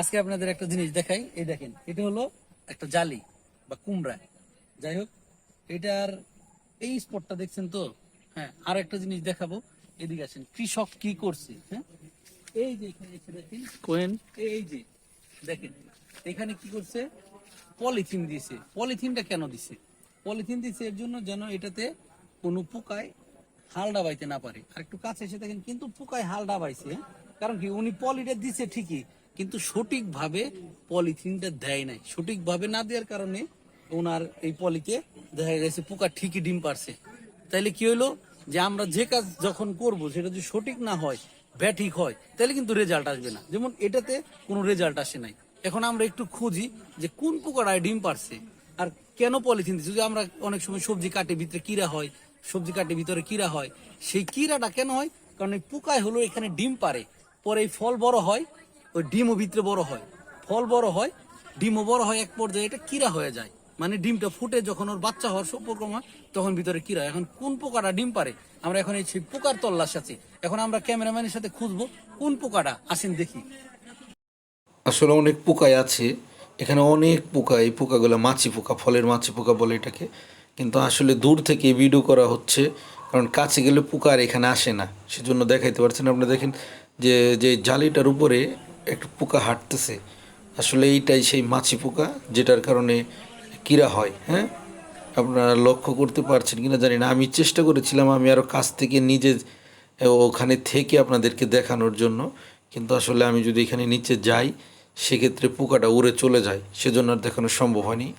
আজকে আপনাদের একটা জিনিস দেখাই এই দেখেন এটা হলো একটা জালি বা কুমড়া। যাই হোক এটার এই স্পটটা দেখছেন তো? হ্যাঁ আর একটা জিনিস দেখাবো। এদিকে আসেন কৃষক কি করছে? হ্যাঁ এই যে এখানে এসে দেখেন কোয়েন। এই যে দেখেন এখানে কি করছে? পলিথিন দিছে। পলিথিনটা কেন দিছে? পলিথিন দিছে এর জন্য যেন এটাতে কোনো পোকায় হাল ডাবাইতে না পারে। আর একটু কাছে এসে দেখেন কিন্তু পোকায় হাল ডাবাইছে হ্যাঁ? কারণ কি উনি পলিটা দিছে ঠিকই কিন্তু সঠিকভাবে পলিথিনটা দেয় নাই। সঠিকভাবে না দেওয়ার কারণে ওনার এই পলিতে দেখা গেছে পোকা ঠিকই ডিম পারছে তাইলে কি হইল যে আমরা যে কাজ যখন করব, সেটা যদি সঠিক না হয় ব্যাঠিক হয় তাহলে কিন্তু রেজাল্ট আসবে না। যেমন এটাতে কোনো রেজাল্ট আসে নাই। এখন আমরা একটু খুঁজি যে কোন পোকাটায় ডিম পারছে আর কেন পলিথিন দিচ্ছে। যদি আমরা অনেক সময় সবজি কাটে ভিতরে কিরা হয়, সবজি কাটে ভিতরে কিরা হয়, সেই কিরাটা কেন হয়? কারণ এই পোকায় হলো এখানে ডিম পারে পরে এই ফল বড় হয় ওই ডিমও ভিতরে বড় হয়। ফল বড় হয়, ডিমও বড় হয়, এক পর্যায়ে এটা কিরা হয়ে যায়। মানে ডিমটা ফুটে যখন ওর বাচ্চা হওয়ার উপক্রম হয়, তখন ভিতরে কিরা। এখন কোন পোকাটা ডিম পারে? আমরা এখন এই পোকার তল্লাশ আছে। এখন আমরা ক্যামেরাম্যানের সাথে খুঁজবো, কোন পোকাটা? আসেন দেখি। আসলে অনেক পোকায় আছে। এখানে অনেক পোকা, এই পোকাগুলো মাছি পোকা, ফলের মাছি পোকা বলে এটাকে। কিন্তু আসলে দূর থেকে ভিডিও করা হচ্ছে, কারণ কাছে গেলে পোকা আর এখানে আসে না। সেজন্য দেখাইতে পারছেন আপনি দেখেন যে যে জালিটার উপরে একটা পোকা হাঁটতেছে। আসলে এইটাই সেই মাছি পোকা, যেটার কারণে কীরা হয় হ্যাঁ? আপনারা লক্ষ্য করতে পারছেন কিনা জানি না। আমি চেষ্টা করেছিলাম আমি আরও কাছ থেকে নিজে ওখানে থেকে আপনাদেরকে দেখানোর জন্য। কিন্তু আসলে আমি যদি এখানে নিচে যাই, সেক্ষেত্রে পোকাটা উড়ে চলে যায়। সেজন্য আর দেখানো সম্ভব হয়নি।